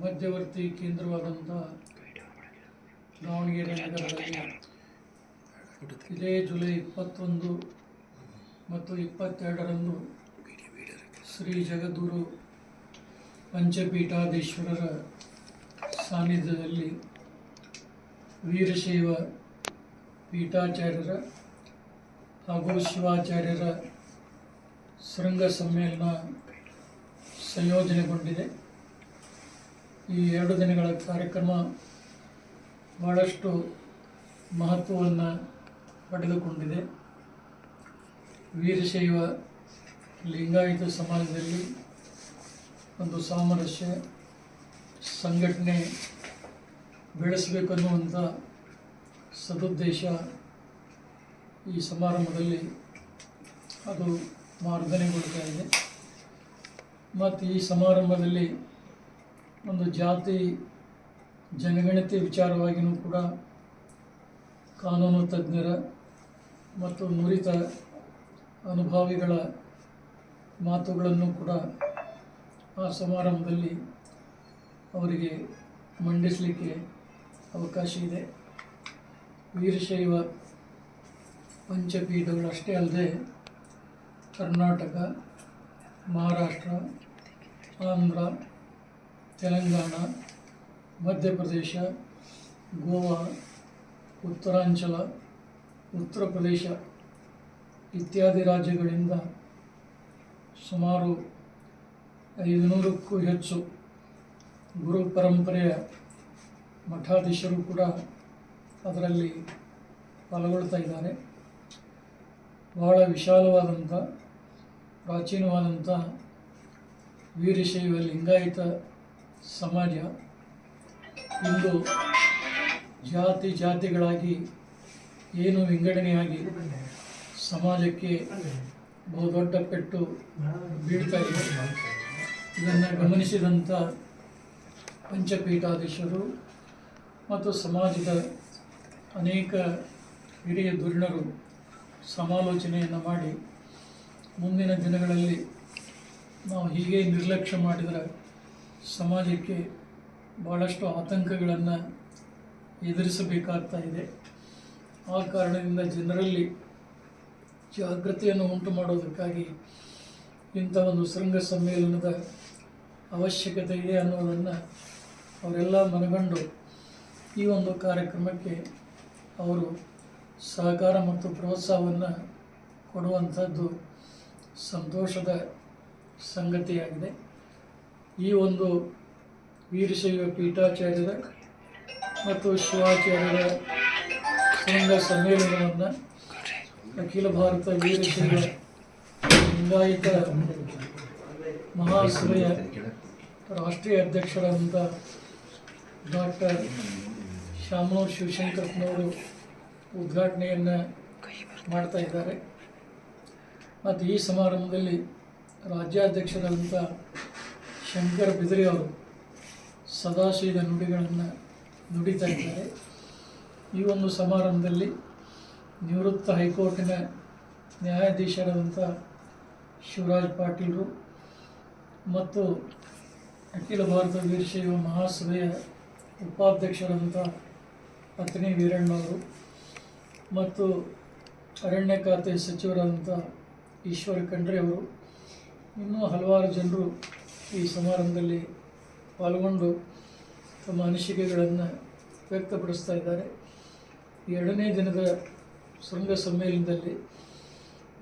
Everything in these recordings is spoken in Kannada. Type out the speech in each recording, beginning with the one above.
ಮಧ್ಯವರ್ತಿ ಕೇಂದ್ರವಾದಂಥ ದಾವಣಗೆರೆ ನಗರದಲ್ಲಿ ಇದೇ ಜುಲೈ ಇಪ್ಪತ್ತೊಂದು ಮತ್ತು ಇಪ್ಪತ್ತೆರಡರಂದು ಶ್ರೀ ಜಗದ್ಗುರು ಪಂಚಪೀಠಾಧೀಶ್ವರರ ಸಾನ್ನಿಧ್ಯದಲ್ಲಿ ವೀರಶೈವ ಪೀಠಾಚಾರ್ಯರ ಹಾಗೂ ಶಿವಾಚಾರ್ಯರ ಶೃಂಗ ಸಮ್ಮೇಳನ ಸಂಯೋಜನೆಗೊಂಡಿದೆ. ಈ ಎರಡು ದಿನಗಳ ಕಾರ್ಯಕ್ರಮ ಬಹಳಷ್ಟು ಮಹತ್ವವನ್ನು ಪಡೆದುಕೊಂಡಿದೆ. ವೀರಶೈವ ಲಿಂಗಾಯತ ಸಮಾಜದಲ್ಲಿ ಒಂದು ಸಾಮರಸ್ಯ, ಸಂಘಟನೆ ಬೆಳೆಸಬೇಕನ್ನುವಂಥ ಸದುದ್ದೇಶ ಈ ಸಮಾರಂಭದಲ್ಲಿ ಅದು ಮಾರ್ಗನೆಗೊಳ್ತಾ ಇದೆ. ಮತ್ತು ಈ ಸಮಾರಂಭದಲ್ಲಿ ಒಂದು ಜಾತಿ ಜನಗಣತಿ ವಿಚಾರವಾಗಿಯೂ ಕೂಡ ಕಾನೂನು ತಜ್ಞರ ಮತ್ತು ನುರಿತ ಅನುಭವಿಗಳ ಮಾತುಗಳನ್ನು ಕೂಡ ಆ ಸಮಾರಂಭದಲ್ಲಿ ಅವರಿಗೆ ಮಂಡಿಸಲಿಕ್ಕೆ ಅವಕಾಶ ಇದೆ. ವೀರಶೈವ ಪಂಚಪೀಠಗಳಷ್ಟೇ ಅಲ್ಲದೆ ಕರ್ನಾಟಕ, ಮಹಾರಾಷ್ಟ್ರ, ಆಂಧ್ರ ತೆಲಂಗಾಣ, ಮಧ್ಯಪ್ರದೇಶ, ಗೋವಾ, ಉತ್ತರಾಂಚಲ, ಉತ್ತರ ಪ್ರದೇಶ ಇತ್ಯಾದಿ ರಾಜ್ಯಗಳಿಂದ ಸುಮಾರು ಐದುನೂರಕ್ಕೂ ಹೆಚ್ಚು ಗುರು ಪರಂಪರೆಯ ಮಠಾಧೀಶರು ಕೂಡ ಅದರಲ್ಲಿ ಪಾಲ್ಗೊಳ್ತಾ ಇದ್ದಾರೆ. ಬಹಳ ವಿಶಾಲವಾದಂಥ, ಪ್ರಾಚೀನವಾದಂಥ ವೀರಶೈವ ಲಿಂಗಾಯತ ಸಮಾಜ ಇಂದು ಜಾತಿ ಜಾತಿಗಳಾಗಿ ಏನು ವಿಂಗಡಣೆಯಾಗಿ ಸಮಾಜಕ್ಕೆ ಬಹುದೊಡ್ಡ ಪೆಟ್ಟು ಬೀಳ್ತಾ ಇದೆ. ಇದನ್ನು ಗಮನಿಸಿದಂಥ ಪಂಚಪೀಠಾಧೀಶರು ಮತ್ತು ಸಮಾಜದ ಅನೇಕ ಹಿರಿಯ ಧುರೀಣರು ಸಮಾಲೋಚನೆಯನ್ನು ಮಾಡಿ ಮುಂದಿನ ದಿನಗಳಲ್ಲಿ ನಾವು ಹೀಗೆ ನಿರ್ಲಕ್ಷ್ಯ ಮಾಡಿದರೆ ಸಮಾಜಕ್ಕೆ ಭಾಳಷ್ಟು ಆತಂಕಗಳನ್ನು ಎದುರಿಸಬೇಕಾಗ್ತಾ ಇದೆ. ಆ ಕಾರಣದಿಂದ ಜನರಲ್ಲಿ ಜಾಗೃತಿಯನ್ನು ಉಂಟು ಮಾಡೋದಕ್ಕಾಗಿ ಇಂಥ ಒಂದು ಶೃಂಗ ಸಮ್ಮೇಳನದ ಅವಶ್ಯಕತೆ ಇದೆ ಅನ್ನೋದನ್ನು ಅವರೆಲ್ಲ ಮನಗಂಡು ಈ ಒಂದು ಕಾರ್ಯಕ್ರಮಕ್ಕೆ ಅವರು ಸಹಕಾರ ಮತ್ತು ಪ್ರೋತ್ಸಾಹವನ್ನು ಕೊಡುವಂಥದ್ದು ಸಂತೋಷದ ಸಂಗತಿಯಾಗಿದೆ. ಈ ಒಂದು ವೀರಶೈವ ಪೀಠಾಚಾರ್ಯರ ಮತ್ತು ಶಿವಾಚಾರ್ಯರ ಸಂಘ ಸಮ್ಮೇಳನವನ್ನು ಅಖಿಲ ಭಾರತ ವೀರಶೈವ ಲಿಂಗಾಯತ ಮಹಾಸಭೆಯ ರಾಷ್ಟ್ರೀಯ ಅಧ್ಯಕ್ಷರಾದಂಥ ಡಾಕ್ಟರ್ ಶಾಮನೂರ್ ಶಿವಶಂಕರ್ನವರು ಉದ್ಘಾಟನೆಯನ್ನು ಮಾಡ್ತಾ ಇದ್ದಾರೆ. ಮತ್ತು ಈ ಸಮಾರಂಭದಲ್ಲಿ ರಾಜ್ಯಾಧ್ಯಕ್ಷರಾದಂಥ ಶಂಕರ್ ಬಿದ್ರಿ ಅವರು ಸದಾಶಿವ ನುಡಿಗಳನ್ನು ನುಡಿತಾ ಇದ್ದಾರೆ. ಈ ಒಂದು ಸಮಾರಂಭದಲ್ಲಿ ನಿವೃತ್ತ ಹೈಕೋರ್ಟಿನ ನ್ಯಾಯಾಧೀಶರಾದಂಥ ಶಿವರಾಜ್ ಪಾಟೀಲರು ಮತ್ತು ಅಖಿಲ ಭಾರತ ವೀರಶೈವ ಮಹಾಸಭೆಯ ಉಪಾಧ್ಯಕ್ಷರಾದಂಥ ಪತ್ನಿ ವೀರಣ್ಣವರು ಮತ್ತು ಅರಣ್ಯ ಖಾತೆ ಸಚಿವರಾದಂಥ ಈಶ್ವರ ಖಂಡ್ರೆ ಅವರು. ಇನ್ನೂ ಹಲವಾರು ಜನರು ಈ ಸಮಾರಂಭದಲ್ಲಿ ಪಾಲ್ಗೊಂಡು ತಮ್ಮ ಅನಿಸಿಕೆಗಳನ್ನು ವ್ಯಕ್ತಪಡಿಸ್ತಾ ಇದ್ದಾರೆ. ಎರಡನೇ ದಿನದ ಶೃಂಗ ಸಮ್ಮೇಳನದಲ್ಲಿ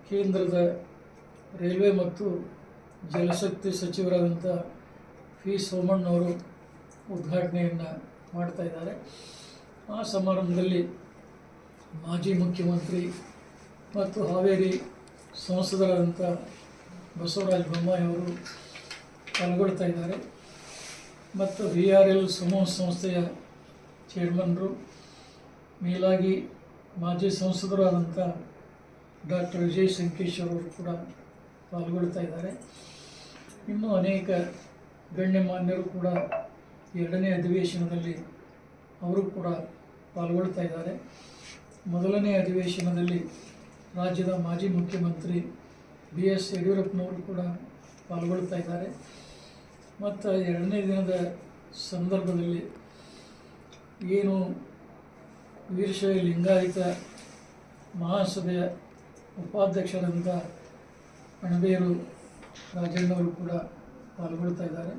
ಕೇಂದ್ರದ ರೈಲ್ವೆ ಮತ್ತು ಜಲಶಕ್ತಿ ಸಚಿವರಾದಂಥ ಪಿ ಸೋಮಣ್ಣವರು ಉದ್ಘಾಟನೆಯನ್ನು ಮಾಡ್ತಾ ಇದ್ದಾರೆ. ಆ ಸಮಾರಂಭದಲ್ಲಿ ಮಾಜಿ ಮುಖ್ಯಮಂತ್ರಿ ಮತ್ತು ಹಾವೇರಿ ಸಂಸದರಾದಂಥ ಬಸವರಾಜ ಬೊಮ್ಮಾಯಿ ಅವರು ಪಾಲ್ಗೊಳ್ತಾ ಇದ್ದಾರೆ. ಮತ್ತು ವಿ ಆರ್ ಎಲ್ ಸಮೂಹ ಸಂಸ್ಥೆಯ ಚೇರ್ಮನ್ರು, ಮೇಲಾಗಿ ಮಾಜಿ ಸಂಸದರಾದಂಥ ಡಾಕ್ಟರ್ ವಿಜಯ್ ಸಂಕೇಶ್ವರ್ ಅವರು ಕೂಡ ಪಾಲ್ಗೊಳ್ತಾ ಇದ್ದಾರೆ. ಇನ್ನೂ ಅನೇಕ ಗಣ್ಯಮಾನ್ಯರು ಕೂಡ ಎರಡನೇ ಅಧಿವೇಶನದಲ್ಲಿ ಅವರು ಕೂಡ ಪಾಲ್ಗೊಳ್ತಾ ಇದ್ದಾರೆ. ಮೊದಲನೇ ಅಧಿವೇಶನದಲ್ಲಿ ರಾಜ್ಯದ ಮಾಜಿ ಮುಖ್ಯಮಂತ್ರಿ ಬಿ ಎಸ್ ಯಡಿಯೂರಪ್ಪನವರು ಕೂಡ ಪಾಲ್ಗೊಳ್ತಾ ಇದ್ದಾರೆ. ಮತ್ತು ಎರಡನೇ ದಿನದ ಸಂದರ್ಭದಲ್ಲಿ ಏನು ವೀರಶೈವ ಲಿಂಗಾಯತ ಮಹಾಸಭೆಯ ಉಪಾಧ್ಯಕ್ಷರಾದಂಥ ಅಣಬೇರು ರಾಜಣ್ಣವರು ಕೂಡ ಪಾಲ್ಗೊಳ್ತಾ ಇದ್ದಾರೆ.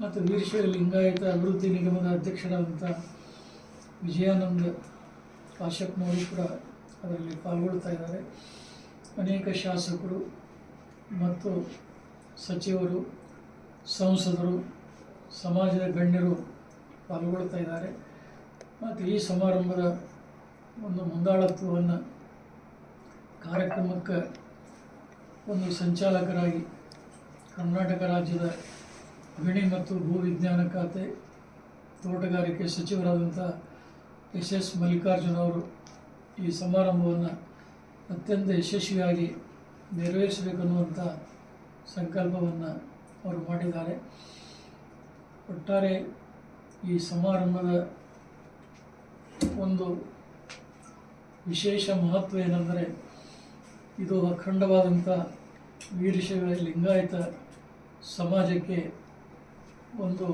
ಮತ್ತು ವೀರಶೈವ ಲಿಂಗಾಯತ ಅಭಿವೃದ್ಧಿ ನಿಗಮದ ಅಧ್ಯಕ್ಷರಾದಂಥ ವಿಜಯಾನಂದ ಕಾಶ್ಯಪ್ನವರು ಕೂಡ ಅದರಲ್ಲಿ ಪಾಲ್ಗೊಳ್ತಾ ಇದ್ದಾರೆ. ಅನೇಕ ಶಾಸಕರು ಮತ್ತು ಸಚಿವರು ಸಂಸದರು, ಸಮಾಜದ ಗಣ್ಯರು ಪಾಲ್ಗೊಳ್ತಾ ಇದ್ದಾರೆ. ಮತ್ತು ಈ ಸಮಾರಂಭದ ಒಂದು ಮುಂದಾಳತ್ವವನ್ನು ಕಾರ್ಯಕ್ರಮಕ್ಕೆ ಒಂದು ಸಂಚಾಲಕರಾಗಿ ಕರ್ನಾಟಕ ರಾಜ್ಯದ ಗಣಿ ಮತ್ತು ಭೂವಿಜ್ಞಾನ ಖಾತೆ ತೋಟಗಾರಿಕೆ ಸಚಿವರಾದಂಥ ಎಸ್ ಎಸ್ ಮಲ್ಲಿಕಾರ್ಜುನ ಅವರು ಈ ಸಮಾರಂಭವನ್ನು ಅತ್ಯಂತ ಯಶಸ್ವಿಯಾಗಿ ನೆರವೇರಿಸಬೇಕನ್ನುವಂಥ ಸಂಕಲ್ಪವನ್ನು ಅವರು ಮಾಡಿದ್ದಾರೆ. ಒಟ್ಟಾರೆ ಈ ಸಮಾರಂಭದ ಒಂದು ವಿಶೇಷ ಮಹತ್ವ ಏನೆಂದರೆ, ಇದು ಅಖಂಡವಾದಂಥ ವೀರಶೈವ ಲಿಂಗಾಯತ ಸಮಾಜಕ್ಕೆ ಒಂದು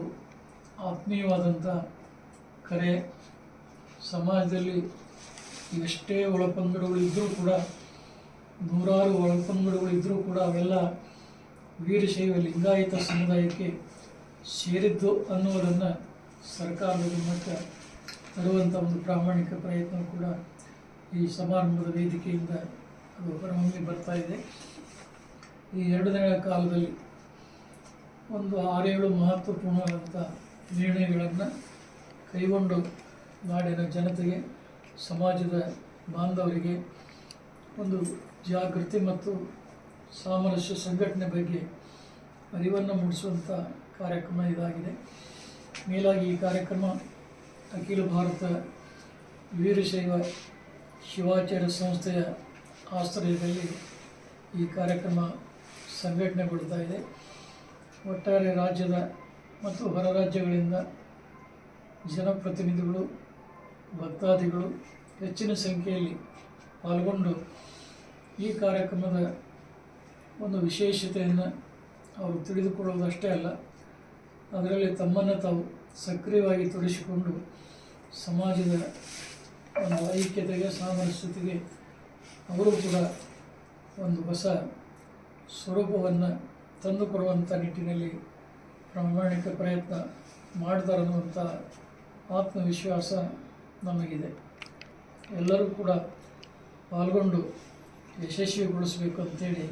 ಆತ್ಮೀಯವಾದಂಥ ಕರೆ. ಸಮಾಜದಲ್ಲಿ ಎಷ್ಟೇ ಒಳಪಂಗಡಗಳಿದ್ದರೂ ಕೂಡ, ನೂರಾರು ಒಳಪಂಗಡಗಳಿದ್ದರೂ ಕೂಡ ಅವೆಲ್ಲ ವೀರಶೈವ ಲಿಂಗಾಯತ ಸಮುದಾಯಕ್ಕೆ ಸೇರಿದ್ದು ಅನ್ನುವುದನ್ನು ಸರ್ಕಾರದ ಮಟ್ಟ ತರುವಂಥ ಒಂದು ಪ್ರಾಮಾಣಿಕ ಪ್ರಯತ್ನ ಕೂಡ ಈ ಸಮಾರಂಭದ ವೇದಿಕೆಯಿಂದ ಅದು ಹೊರಹೊಮ್ಮಿ ಬರ್ತಾ ಇದೆ. ಈ ಎರಡು ದಿನಗಳ ಕಾಲದಲ್ಲಿ ಒಂದು ಆರೇಳು ಮಹತ್ವಪೂರ್ಣವಾದಂಥ ನಿರ್ಣಯಗಳನ್ನು ಕೈಗೊಂಡು ನಾಡಿನ ಜನತೆಗೆ, ಸಮಾಜದ ಬಾಂಧವರಿಗೆ ಒಂದು ಜಾಗೃತಿ ಮತ್ತು ಸಾಮರಸ್ಯ ಸಂಘಟನೆ ಬಗ್ಗೆ ಅರಿವನ್ನು ಮೂಡಿಸುವಂಥ ಕಾರ್ಯಕ್ರಮ ಇದಾಗಿದೆ. ಮೇಲಾಗಿ ಈ ಕಾರ್ಯಕ್ರಮ ಅಖಿಲ ಭಾರತ ವೀರಶೈವ ಶಿವಾಚಾರ್ಯ ಸಂಸ್ಥೆಯ ಆಶ್ರಯದಲ್ಲಿ ಈ ಕಾರ್ಯಕ್ರಮ ಸಂಘಟನೆಗೊಳ್ತಾ ಇದೆ. ಒಟ್ಟಾರೆ ರಾಜ್ಯದ ಮತ್ತು ಹೊರ ರಾಜ್ಯಗಳಿಂದ ಜನಪ್ರತಿನಿಧಿಗಳು, ಭಕ್ತಾದಿಗಳು ಹೆಚ್ಚಿನ ಸಂಖ್ಯೆಯಲ್ಲಿ ಪಾಲ್ಗೊಂಡು ಈ ಕಾರ್ಯಕ್ರಮದ ಒಂದು ವಿಶೇಷತೆಯನ್ನು ಅವರು ತಿಳಿದುಕೊಳ್ಳುವುದಷ್ಟೇ ಅಲ್ಲ, ಅದರಲ್ಲಿ ತಮ್ಮನ್ನು ತಾವು ಸಕ್ರಿಯವಾಗಿ ತೊಡಗಿಸಿಕೊಂಡು ಸಮಾಜದ ಒಂದು ಐಕ್ಯತೆಗೆ, ಸಾಮರಸ್ಯತೆಗೆ ಅವರು ಕೂಡ ಒಂದು ಹೊಸ ಸ್ವರೂಪವನ್ನು ತಂದುಕೊಡುವಂಥ ನಿಟ್ಟಿನಲ್ಲಿ ಪ್ರಾಮಾಣಿಕ ಪ್ರಯತ್ನ ಮಾಡ್ತಾರನ್ನುವಂಥ ಆತ್ಮವಿಶ್ವಾಸ ನಮಗಿದೆ. ಎಲ್ಲರೂ ಕೂಡ ಪಾಲ್ಗೊಂಡು ಯಶಸ್ವಿಗೊಳಿಸಬೇಕು ಅಂತೇಳಿ